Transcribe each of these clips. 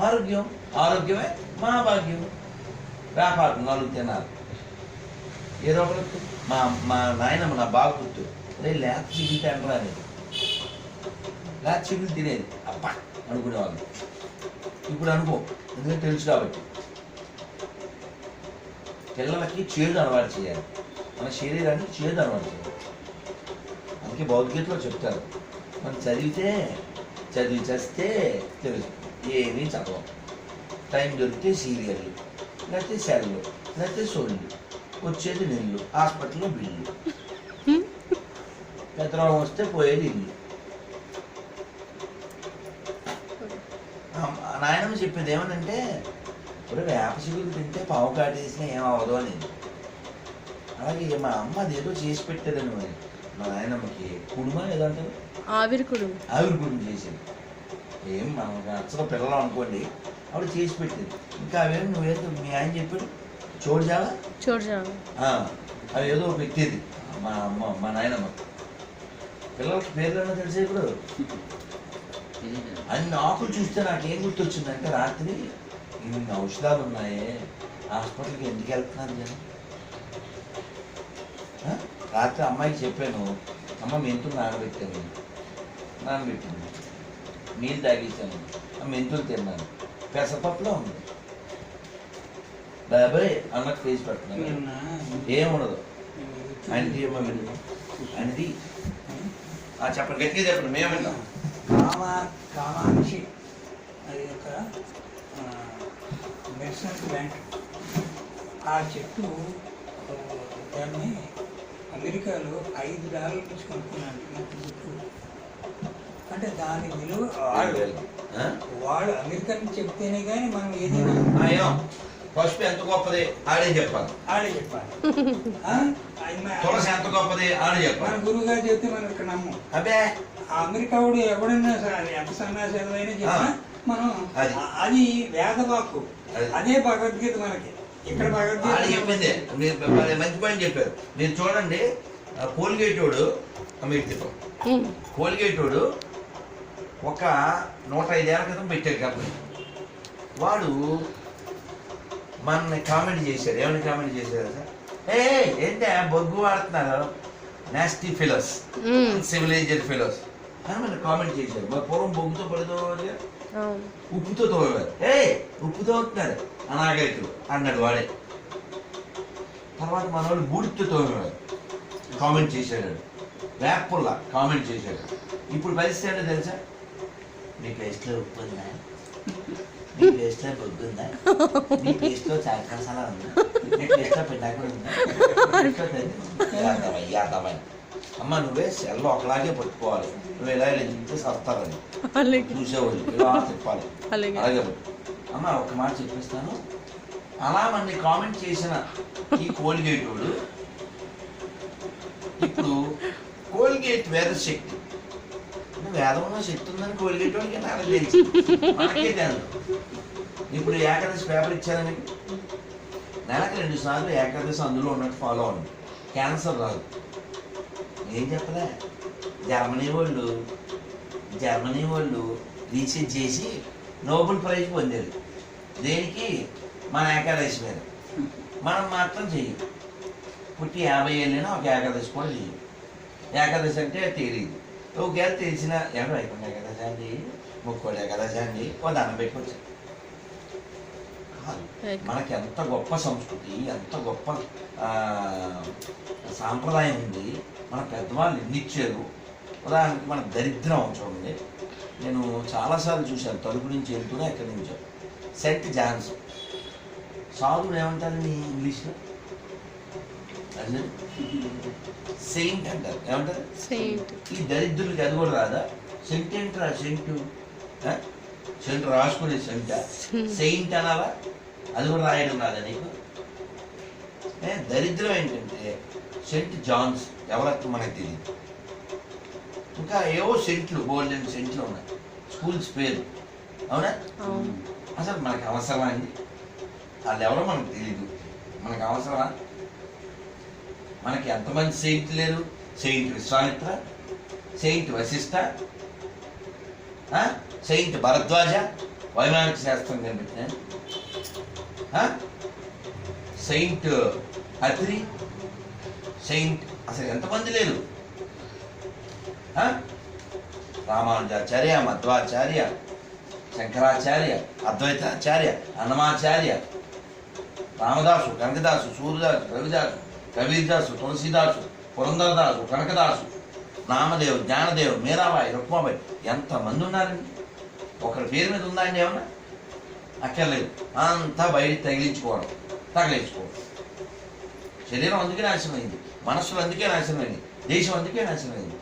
ఆరోగ్యం ఆరోగ్యమే మా భాగ్యం వ్యాపారం నాలుగు తినాలి. ఏ రోగం మా మా నాయనమ్మ నా బాగా గుర్తు అదే లేత చిగులు తినరా అనేది లేత చిగురు తినేది. అబ్బా అనుకునేవాళ్ళు. ఇప్పుడు అనుకో ఎందుకంటే తెలుసు కాబట్టి. పిల్లలకి చేదు అలవాటు చేయాలి. మన శరీరానికి చేదు అలవాటు చేయాలి. అందుకే భౌతికతలో చెప్తారు. మనం చదివితే చదివి చేస్తే తెలుసు. ఏమీ చదవం టైం దొరికితే సీరియల్ లేకపోతే సెల్లు లేకపోతే సొల్లు వచ్చేది నిల్లు హాస్పిటల్లో బిల్లు. పెద్దరోగం వస్తే పోయేది ఇల్లు. నాయనమ్మ చెప్పేది ఏమనంటే ఇప్పుడు వేప చిగురు తింటే పావు కాటేసినా ఏమవ్వదు అని అలాగే మా అమ్మ అదేదో చేసి పెట్టారని మరి మా నాయనమ్మకి. కుడుమా ఏదంటారు? ఆవిరి కుడుము. ఆవిరి గురించి చేసింది. ఏం మనకు నచ్చల పిల్లలు అనుకోండి ఆవిడ చేసి పెట్టింది. ఇంకా అవేం నువ్వేదో మీ ఆయన చెప్పాడు చూడజాలా చూడజాను ఆ, అవి ఏదో పెట్టేది మా అమ్మ మా నాయనమ్మ. పిల్లలకి పేర్లు తెలిసే ఇప్పుడు? అన్ని ఆకులు చూస్తే నాకేం గుర్తొచ్చిందంటే రాత్రి ఇన్ని ఔషధాలు ఉన్నాయే హాస్పిటల్కి ఎందుకు వెళ్తున్నారు జనం ఆ? రాత్రి అమ్మాయికి చెప్పాను అమ్మ మెంతులు నానబెట్టాను. నానబెట్టింది. నీళ్ళు తాగేసాను. మెంతులు తిన్నాను. పెసరపప్పులో ఉంది. బాబాయ్ అన్నకు ఫేస్ పెడుతున్నాను ఏముండదు. ఆయనది ఏమో విను ఆయనది ఆ, చెప్పండి గట్టిగా చెప్పండి మేము వింటాం. కామ కామాక్షి అది ఒక మెడిసిన్ ప్లాంట్. ఆ చెట్టు దాన్ని అమెరికాలో ఐదు డాలర్ల నుంచి కొనుక్కున్నాను. అంటే దాని విలువ వాడు. ఆ? వాడు అమెరికన్ చెప్తేనే కానీ మనం ఏదైనా పసుపు ఎంత గొప్పది? ఆడే చెప్పాలి. ఆడే చెప్పాలి. మన- తులసి ఎంత గొప్పది? ఆడే మన చెప్పాలి. గురువు గారు చెప్తే మనం ఇక్కడ నమ్మం. అబ్బే. ఆ అమెరికా వాడు ఎవడన్నా సరే ఎంత సన్నాసేదైనా చెప్పినా మనం అది. అది వేదవాక్కు. అది. అదే భగవద్గీత మనకి. ఇక్కడ ఆడే భగవద్గీత చెప్పింది. మీరు మంచి పాయింట్ చెప్పారు. మీరు చూడండి ఆ కోల్గేట్ వాడు మీరు తిప్పాం కోల్గేట్ వాడు ఒక నూట ఐదేళ్ళ క్రితం పెట్టాడు కంపెనీ వాడు మనని కామెంట్ చేశాడు. ఏమని కామెంట్ చేశాడు? సార్ ఏ ఏంటే బొగ్గు వాడుతున్నారు? నాస్టీ ఫిలోస్ సివిలైజ్డ్ ఫిలోస్ అని మన కామెంట్ చేశారు మరి పూర్వం బొగ్గుతో పడితో ఉప్పుతో తోమేవారు. ఏ ఉప్పుతో అవుతున్నారు అనాగరికులు. అన్నాడు వాడే. తర్వాత మన వాళ్ళు బూడితో తోమేవారు. కామెంట్ చేశాడు. వేపుల్లా కామెంట్ చేశాడు. ఇప్పుడు పరిస్థితి ఏంటో తెలుసా? మీ పేస్ట్లో ఉప్పు ఉందా మీ పేస్ట్లో బొగ్గు ఉందా? మీ పేస్ట్లో చాట్ మసాలా ఉందా? మీ పేస్ట్లో ఉందా. అమ్మ నువ్వే సెల్ ఒకలాగే పట్టుకోవాలి. నువ్వు ఇలా చెప్తే సత్తారని. చూసేవాళ్ళు ఇలా తిప్పాలి. అలాగే. అమ్మ ఒక మాట చెప్పిస్తాను. అలా మనని కామెంట్ చేసిన ఈ కోల్గేట్ వాడు ఇప్పుడు కోల్గేట్ వేద శక్తి వేదంలో శక్తి ఉందని కోలిగేటోడికి నాకు తెలుసు. తెలుసు ఇప్పుడు ఏకాదశి పేపర్ ఇచ్చాను మీకు నెలకు రెండు సార్లు ఏకాదశి అందులో ఉన్నట్టు ఫాలో అవ్వండి. క్యాన్సర్ రాదు. ఏం చెప్పలే? జర్మనీ వాళ్ళు జర్మనీ వాళ్ళు రీసెర్చ్ చేసి నోబెల్ ప్రైజ్ పొందారు. దేనికి? మన ఏకాదశి మీద. మనం మాత్రం చెయ్యం. పుట్టి యాభై ఏళ్ళైనా ఒక ఏకాదశి కూడా చెయ్యం. ఏకాదశి అంటే తెలియదు ఒకవేళ తెలిసిన ఎవరు అయిపోయింది ఏకాదశి అండి ముక్కోటి ఏకాదశి అండి ఓ దండం పెట్టుకోవచ్చు. కాదు. మనకి ఎంత గొప్ప సంస్కృతి ఎంత గొప్ప సాంప్రదాయం ఉంది. మన పెద్దవాళ్ళు ఎన్ని ఇచ్చారు ఉదాహరణకి మన దరిద్రం చూడండి. నేను చాలాసార్లు చూశాను. తలుపు నుంచి వెళ్తూనే ఎక్కడి నుంచో. Saint John's. సాధువులు ఏమంటారండి ఇంగ్లీష్లో? సెయింట్ అంటారు. ఏమంటారు? సెయింట్ ఈ దరిద్రులకి అది కూడా రాదా? సెంట్ ఏంట్రా? సెంటు? సెంట్ రాసుకునే సెంట సెయింట్ అనాలా? అది కూడా రాయడం రాదా నీకు? ఏ, దరిద్రం ఏంటంటే సెంట్ జాన్స్ ఎవరికి మనకు తెలియదు ఇంకా ఏవో సెంట్లు గోల్డెన్ సెంట్లు ఉన్నాయి. స్కూల్స్ పేరు. అవునా? అవును. అసలు మనకు అవసరమా అండి? వాళ్ళు ఎవరో మనకు తెలియదు మనకు అవసరమా? మనకి ఎంతమంది సెయింట్ లేరు సెయింట్ విశ్వామిత్ర సెయింట్ వశిష్ఠ ఆ? సెయింట్ భరద్వాజ వైమానిక శాస్త్రం కనిపెట్టిన సెయింట్ అత్రి సెయింట్ అసలు ఎంతమంది లేరు ఆ? రామానుజాచార్య మధ్వాచార్య శంకరాచార్య అద్వైతాచార్య అన్నమాచార్య రామదాసు గంగదాసు సూర్యదాసు రవిదాసు కబీర్దాసు తులసీదాసు పురంధరదాసు కనకదాసు నామదేవ్ జ్ఞానదేవ్ మీరాబాయి రుక్మాబాయి ఎంతమంది ఉన్నారండి? ఒకరి పేరు మీద ఉందా అండి ఏమన్నా? అక్కర్లేదు. అంతా బయట తగిలించుకోవడం తగిలించుకోవడం. శరీరం అందుకే నాశనమైంది మనస్సులు అందుకే నాశనమైంది దేశం అందుకే నాశనమైంది.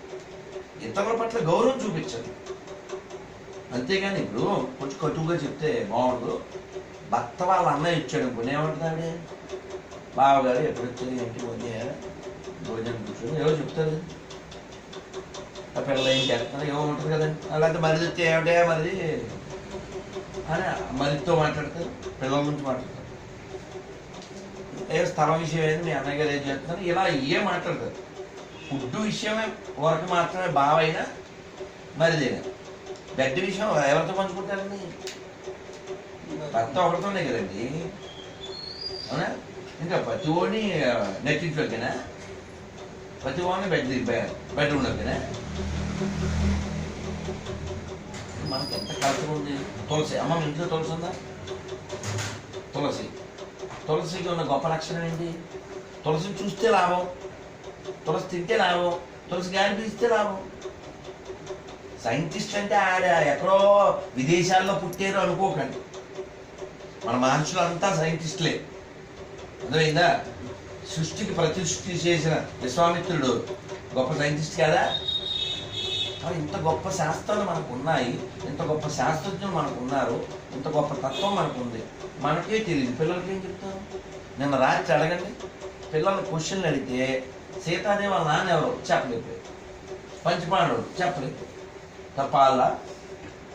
ఇతరుల పట్ల గౌరవం చూపించండి అంతేగాని ఇప్పుడు కొంచెం కటువుగా చెప్తే బాగుండదు భర్త వాళ్ళ అన్నయ్య ఇచ్చాడు కొనేవాడు ఏమంటుంది ఆవిడ? బావగారు ఎప్పుడు వచ్చారు ఏంటి ఉంది భోజనం కూర్చొని ఎవరు చెప్తారు? ఆ పిల్లలు ఏం చేస్తారు? ఏమో ఉంటుంది కదండి అలాంటి మరిది వచ్చి ఏమిటే మరిది? అని మరిదితో మాట్లాడతారు పిల్లల గురించి మాట్లాడతారు. ఏ స్థలం విషయం ఏంది? మీ అన్నయ్య గారు ఏం చేస్తున్నారు? ఇలా ఏ మాట్లాడతారు? ఫుడ్ విషయమే వరకు మాత్రమే బావైనా మరిదేనా బెడ్ విషయం ఎవరితో పంచుకుంటారండి? భర్త ఒకరితోనే కదండి. అవునా? ఇంకా ప్రతి ఓడిని నెట్టింట్లోకేనా ప్రతి బెడ్ బెడ్రూమ్లోకేనా మనకి ఎంత కష్టం ఉంది. తులసి అమ్మ ఇంట్లో తులసి ఉందా? తులసి. తులసికి ఉన్న గొప్ప లక్షణం ఏంటి? తులసిని చూస్తే లాభం. తులసి తింటే లాభం. తులసి గాలి పీస్తే లాభం. సైంటిస్ట్ అంటే ఆడ ఎక్కడో విదేశాల్లో పుట్టారు అనుకోకండి. మన మనుషులంతా సైంటిస్టులే. అర్థమైందా? సృష్టికి ప్రతిష్ఠి చేసిన విశ్వామిత్రుడు గొప్ప సైంటిస్ట్ కదా? ఇంత గొప్ప శాస్త్రాలు మనకు ఉన్నాయి ఇంత గొప్ప శాస్త్రజ్ఞులు మనకు ఉన్నారు ఇంత గొప్ప తత్వం మనకు ఉంది మనకే తెలియదు పిల్లలకి ఏం చెప్తారు? నిన్న రాత్రి అడగండి. పిల్లలు క్వశ్చన్లు అడిగితే సీతాదేవి వాళ్ళ నాన్న ఎవరు? చెప్పలేదు. పంచపాండవుడు చెప్పలేదు. తప్పాల?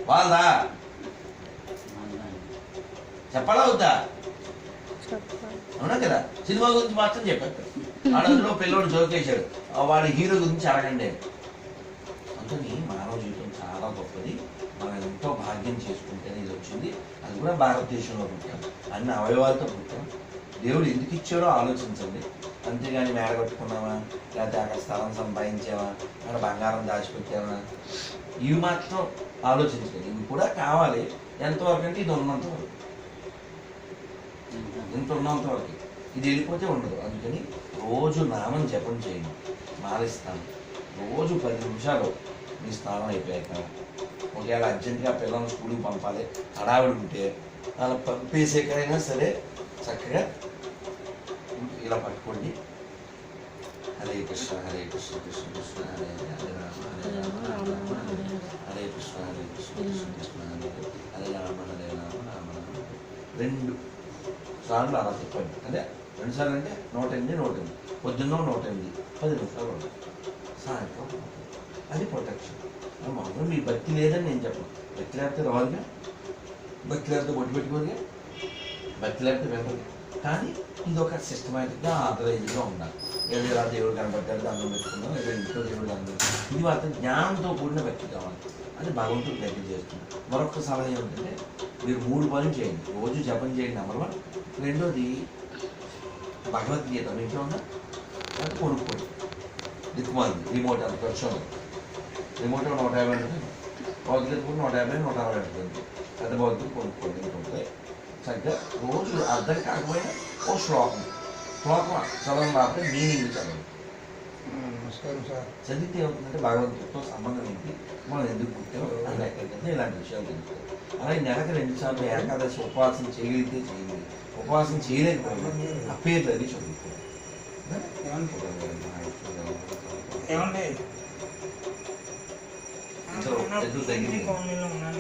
వాళ్ళ చెప్పాలా వద్దా? అవునా కదా? సినిమా గురించి మాత్రం చెప్పారు ఆడ అందులో పిల్లోడు జోకేశాడు వాడి హీరో గురించి అడగండి. అందుకని మానవ జీవితం చాలా గొప్పది. మనం ఎంతో భాగ్యం చేసుకుంటేనే ఇది వచ్చింది. అది కూడా భారతదేశంలో పుట్టాం అన్ని అవయవాలతో పుట్టాం దేవుడు ఎందుకు ఇచ్చాడో ఆలోచించండి. అంతేగాని మేడగొట్టుకున్నావా లేకపోతే అక్కడ స్థలం సంపాదించావా? అక్కడ బంగారం దాచిపెట్టావా? ఇవి మాత్రం ఆలోచించండి ఇవి కూడా కావాలి. ఎంతవరకు అంటే ఇది ఉన్నంతవరకు. ఇంత ఉన్నంత వరకు ఇది వెళ్ళిపోతే ఉండదు అందుకని రోజు నామం జపం చేయండి మారిస్తాను రోజు పది నిమిషాలు మీ స్నానం అయిపోయాక ఒకవేళ అర్జెంటుగా పిల్లల్ని స్కూల్కి పంపాలి హడావిడి ఉంటే అలా పంపేసేకైనా సరే చక్కగా ఇలా పట్టుకోండి హరే కృష్ణ హరే కృష్ణ కృష్ణ కృష్ణ హరే హరే హరే రామ హరే రామ రామ హరే హరే. కృష్ణ హరే కృష్ణ కృష్ణ కృష్ణ హరే హరే రామ హరే రామ రామ రామ హరే. రెండు సార్లు అలా చెప్పండి అదే రెండు సార్లు అంటే నూట ఎనిమిది నూట ఎనిమిది పొద్దున్న నూట ఎనిమిది పది నిమిషాలు ఉంటాయి సాయంత్రం అది ప్రొటెక్షన్ మామూలు మీ భక్తి లేదని నేను చెప్పను. భక్తి లేకపోతే రావాలిగా? భక్తి లేకపోతే బొట్టు పెట్టుకోదుగా భక్తి లేకపోతే వెళ్ళదు కానీ ఇది ఒక సిస్టమేటిక్గా ఆథరైజ్గా ఉండాలి. ఏదో ఇలా దేవుడు కనబడ్డాడు దండం పెట్టుకుందాం ఏదో ఇంట్లో దేవుడు దండం ఇది మాత్రం జ్ఞానంతో కూడిన వ్యక్తి కావాలి అది భగవంతుడు ప్రయత్నం చేస్తుంది మరొక సలహా ఏమిటంటే మీరు మూడు పనులు చేయండి. రోజు జపం చేయండి నెంబర్ వన్ రెండోది భగవద్గీత. మీ ఇంట్లో ఉందా? అది కొనుక్కోండి. దిక్కుమాలి రిమోట్ అంత ఖర్చు రిమోట్ నూట యాభై ఉంటుంది. భగవద్గీత కూడా నూట యాభై నూట అరవై ఉంటుంది. పెద్ద భగవద్గీత కొనుక్కోండి ఇంకొకటి చక్కగా రోజు అర్థం కాకపోయినా ఓ శ్లోకం. శ్లోకం చదవడం రాకపోతే మీనింగ్ చదవండి. నమస్కారం సార్. చదివితే ఏమవుతుందంటే భగవంతుడితో సంబంధం ఏంటి? మనం ఎందుకు పుట్టాం అది ఎక్కడికంటే ఇలాంటి విషయాలు తెలుస్తాయి అలాగే నెలకు రెండు సార్లు ఏకాదశి ఉపవాసం చేయగలిగితే చేయగలిగి ఉపవాసం చేయలేకపోయినా ఆ పేర్లు అది చదువుకోవాలి.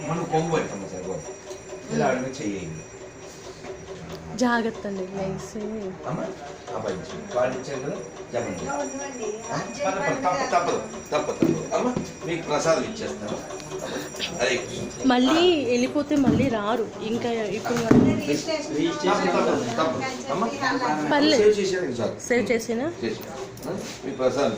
మనం కొంగు పెట్టాము సార్ ఇలా అడిగి చెయ్యండి. జాగ్రత్త అండి లేసి అమ్మ అబ్బాయి పాటించారు కదా జపం చేయండి. పద, పద, తప్పదు తప్పదు తప్పదు తప్పదు అమ్మ మీకు ప్రసాదం ఇచ్చేస్తాను. హరే కృష్ణ. మళ్ళీ వెళ్ళిపోతే మళ్ళీ రారు. ఇంకా ఇప్పుడు పర్లేదు. సేవ్ చేసినా? ప్రసాదం